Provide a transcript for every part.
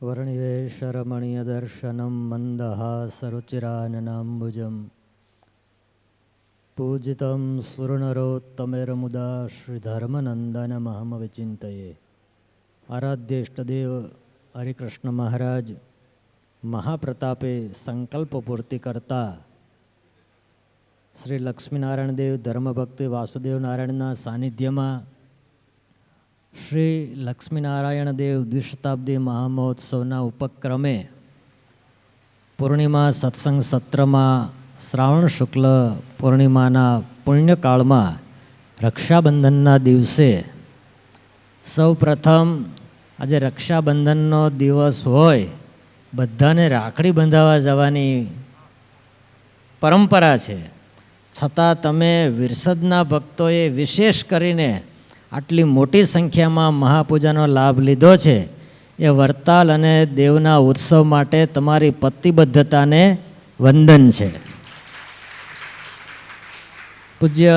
वर्णिवेशरमणीयदर्शनं मन्दहासरुचिराननाम्बुजं पूजितं सुरनरोत्तमेरमुदा श्रीधर्मनन्दनमहमविचिन्तये આરાધ્ય ઇષ્ટદેવ હરિકૃષ્ણ મહારાજ મહાપ્રતાપે સંકલ્પ પૂર્તિ કરતા શ્રી લક્ષ્મીનારાયણ દેવ ધર્મભક્તિ વાસુદેવ નારાયણના સાનિધ્યમાં શ્રી લક્ષ્મીનારાયણ દેવ દ્વિશતાબ્દી મહામહોત્સવના ઉપક્રમે પૂર્ણિમા સત્સંગ સત્રમાં શ્રાવણ શુક્લ પૂર્ણિમાના પુણ્યકાળમાં રક્ષાબંધનના દિવસે સૌ પ્રથમ આજે રક્ષાબંધનનો દિવસ હોય, બધાને રાખડી બંધાવવા જવાની પરંપરા છે. છતાં તમે વિરસદના ભક્તોએ વિશેષ કરીને આટલી મોટી સંખ્યામાં મહાપૂજાનો લાભ લીધો છે. એ વરતાલ અને દેવના ઉત્સવ માટે તમારી પ્રતિબદ્ધતાને વંદન છે. પૂજ્ય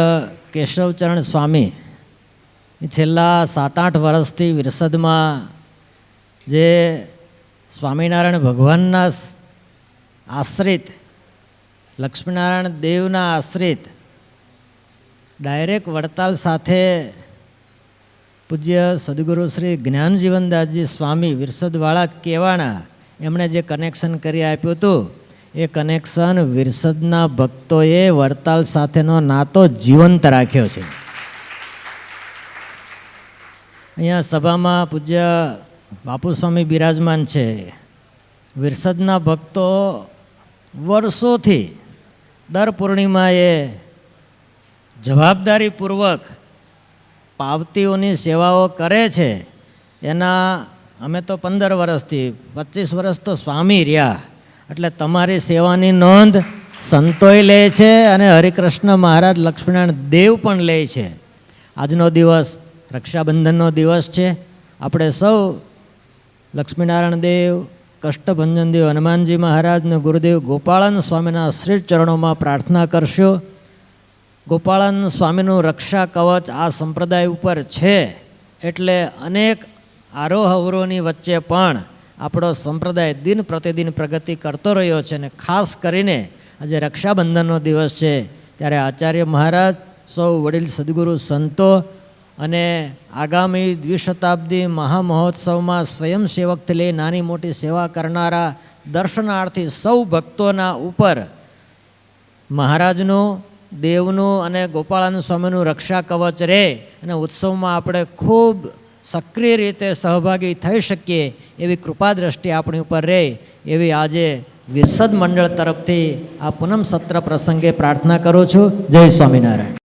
કેશવચરણ સ્વામી છેલ્લા સાત આઠ વર્ષથી વિરસદમાં જે સ્વામિનારાયણ ભગવાનના આશ્રિત, લક્ષ્મીનારાયણ દેવના આશ્રિત, ડાયરેક્ટ વડતાલ સાથે પૂજ્ય સદગુરુ શ્રી જ્ઞાનજીવનદાસજી સ્વામી વિરસદવાળા જ કહેવાના. એમણે જે કનેક્શન કરી આપ્યું હતું, એ કનેક્શન વિરસદના ભક્તોએ વડતાલ સાથેનો નાતો જીવંત રાખ્યો છે. અહીંયા સભામાં પૂજ્ય બાપુ સ્વામી બિરાજમાન છે. વિરસદના ભક્તો વર્ષોથી દર પૂર્ણિમાએ જવાબદારીપૂર્વક પાવતીઓની સેવાઓ કરે છે. એના અમે તો પંદર વર્ષથી, પચીસ વર્ષ તો સ્વામી રહ્યા. એટલે તમારી સેવાની નોંધ સંતોય લે છે અને હરિકૃષ્ણ મહારાજ લક્ષ્મીનારાયણ દેવ પણ લે છે. આજનો દિવસ રક્ષાબંધનનો દિવસ છે. આપણે સૌ લક્ષ્મીનારાયણ દેવ, કષ્ટભંજન દેવ, હનુમાનજી મહારાજને ગુરુદેવ ગોપાળન સ્વામીના શ્રી ચરણોમાં પ્રાર્થના કરશો. ગોપાળન સ્વામીનું રક્ષા કવચ આ સંપ્રદાય ઉપર છે એટલે અનેક આરોહ અવરોહની વચ્ચે પણ આપણો સંપ્રદાય દિન પ્રતિદિન પ્રગતિ કરતો રહ્યો છે અને ખાસ કરીને આજે રક્ષાબંધનનો દિવસ છે ત્યારે આચાર્ય મહારાજ, સૌ વડીલ સદગુરુ સંતો અને આગામી દ્વિશતાબ્દી મહામહોત્સવમાં સ્વયંસેવકથી લઈ નાની મોટી સેવા કરનારા દર્શનાર્થી સૌ ભક્તોના ઉપર મહારાજનું દેવનું અને ગોપાળાનું સ્વામીનું રક્ષા કવચ રહે અને ઉત્સવમાં આપણે ખૂબ સક્રિય રીતે સહભાગી થઈ શકીએ એવી કૃપા દ્રષ્ટિ આપણી ઉપર રહે એવી આજે વિરસદ મંડળ તરફથી આ પૂનમ સત્ર પ્રસંગે પ્રાર્થના કરું છું. જય સ્વામિનારાયણ.